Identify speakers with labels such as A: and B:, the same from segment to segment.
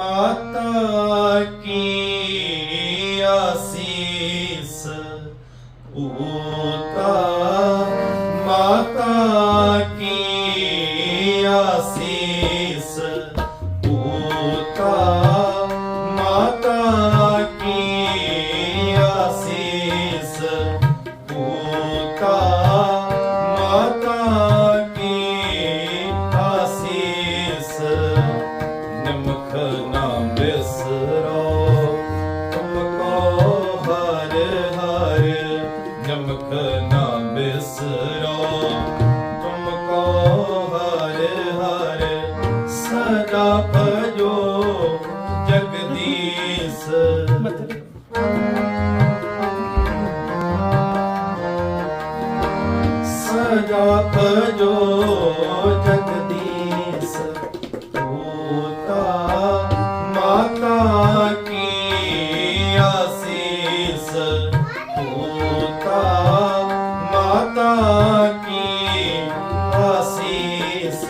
A: ਮਾਤਾ ਸਦਾ ਭਜੋ ਜਗਦੀਸ਼ ਪੂਤਾ ਮਾਤਾ ਕੀ ਆਸੀਸ ਪੂਤਾ ਮਾਤਾ ਕੀ ਆਸੀਸ।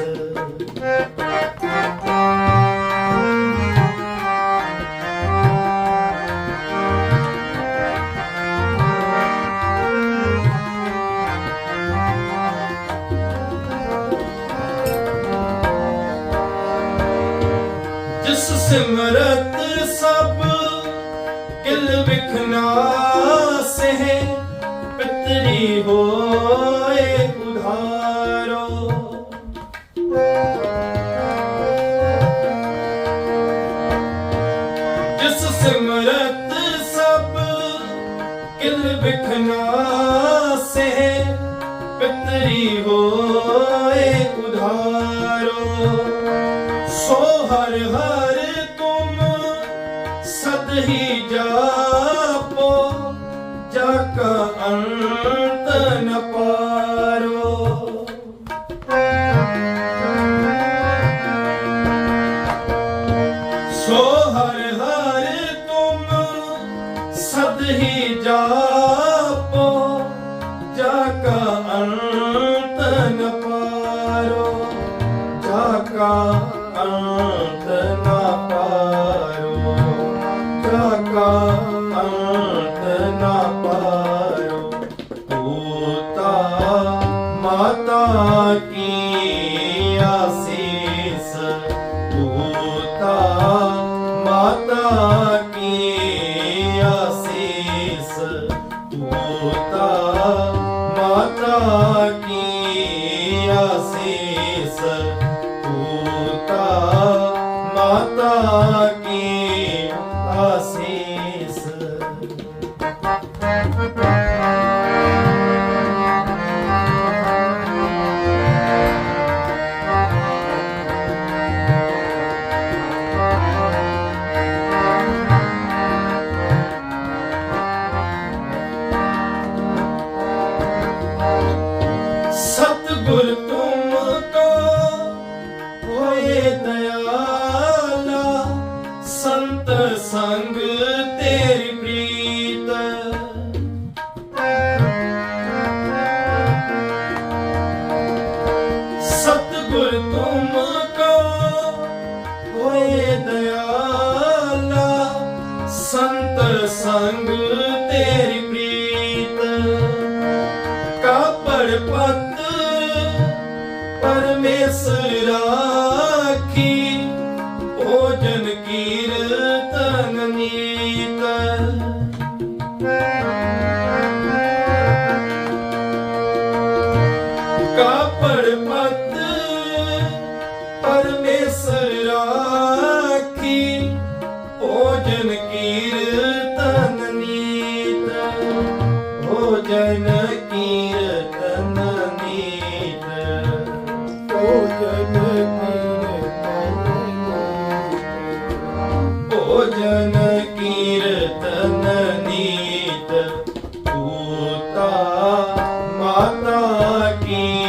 A: ਸਭ ਕਿਲ ਵਿਖਨਾ ਸਹਿ, ਪਿਤਰੀ ਹੋਏ ਉਧਾਰੋ। ਜਿਸ ਸਿਮਰਤ ਸਭ ਕਿਲ ਵਿਖਨਾ ਸਹਿ, ਪਿਤਰੀ ਹੋਏ ਉਧਾਰੋ। ਸੋ ਹਰ ਹਰ ਸਦ ਹੀ ਜਾਪੋ ਜਾ ਅੰਤ ਨ ਪਾਰੋ। ਸੋ ਹਰ ਹਰ ਤੁਮ ਸਦ ਹੀ ਜਾਪੋ ਜਾ ਅੰਤ ਨ ਪਾਰੋ। ਜਾ ਅੰਤ ਮਾਤਾ الظلم ਕੀਰਤਨ ਨੀਤ ਕਾਪੜ ਪਤ ਪਰਮੇਸ਼ਰ ਰਾਖੀ ਭੋਜਨ ਕੀਰਤਨ ਨੀਤ ਭੋਜਨ ਕੀਰਤਨ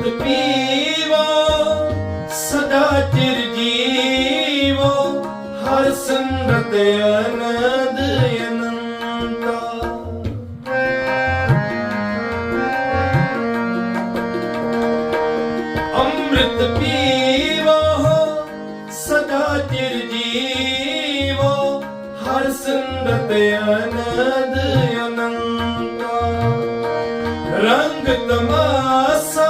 A: ਅੰਮ੍ਰਿਤ ਪੀਵੋ, ਸਦਾ ਚਿਰ ਜੀਵੋ, ਹਰ ਸੰਗਤ ਅਨੰਦ ਅੰਮ੍ਰਿਤ ਪੀਵੋ, ਸਦਾ ਚਿਰ ਜੀਵੋ, ਹਰ ਸੰਗਤ ਅਨੰਦ ਅਨੰਤਾ। ਰੰਗ ਤਮਾਸਾ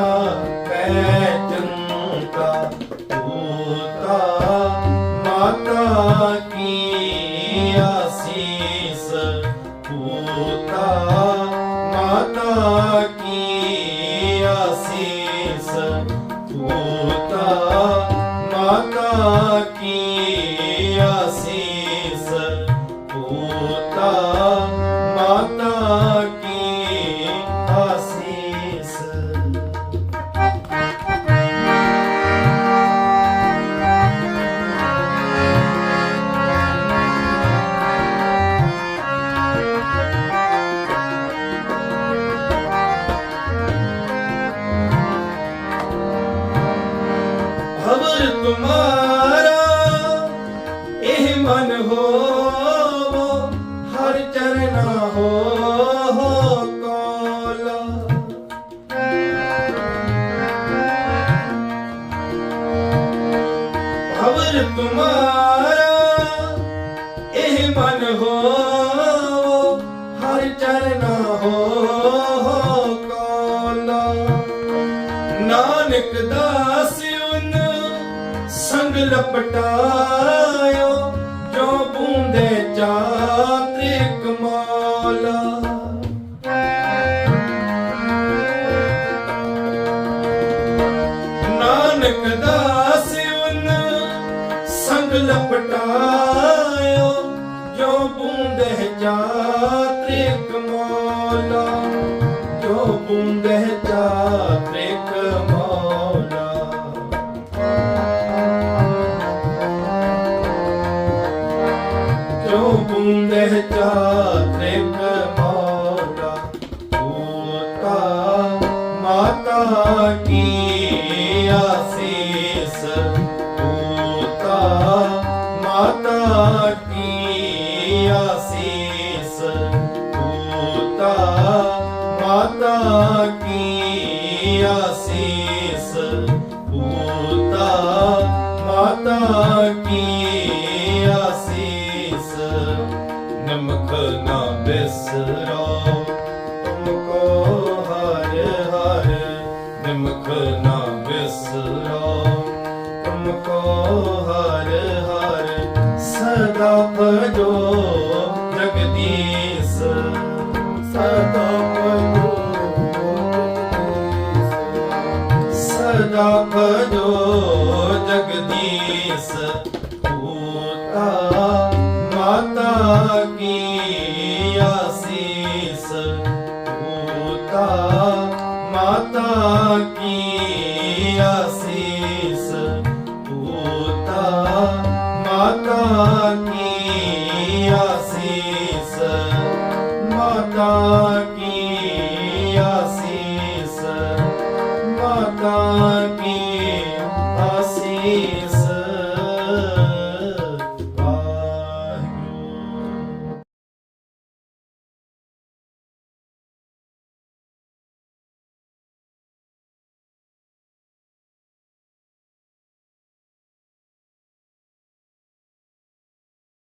A: Santa ਤੁਮਾਰਾ ਇਹ ਮਨ ਹੋਵੋ ਹਰ ਚਰਨਾ ਹੋ ਕੋਲਾ। ਹਵਰ ਤੁਮਾਰਾ ਇਹ ਮਨ ਹੋ ਲਪਟਾਇਓ, ਜੋ ਬੂੰਦੇ ਚਾਤ੍ਰਿ ਕਮਾਲਾ। ਨਾਨਕ ਦਾਸ ਉਨ ਸੰਗ ਲਪਟਾਇਓ, ਜੋ ਬੂੰਦੇ ਚਾਤ੍ਰਿ ਕਮਾਲਾ, ਜੋ ਬੂੰਦੇ ਨਮਕ ਨਾ ਬਿਸਰੋ। ਤੁਮਕੋ ਹਰ ਹਰ ਨਿਮਕ ਨਾ ਬਿਸਰੋ। ਤੁਮਕੋ ਹਰ ਹਰ ਸਦਾ ਭਜੋ ਜਗਦੀਸ਼। ਸਦਾ ਭਜੋ ਜਗਦੀਸ਼। ਸਦਾ ਭਜੋ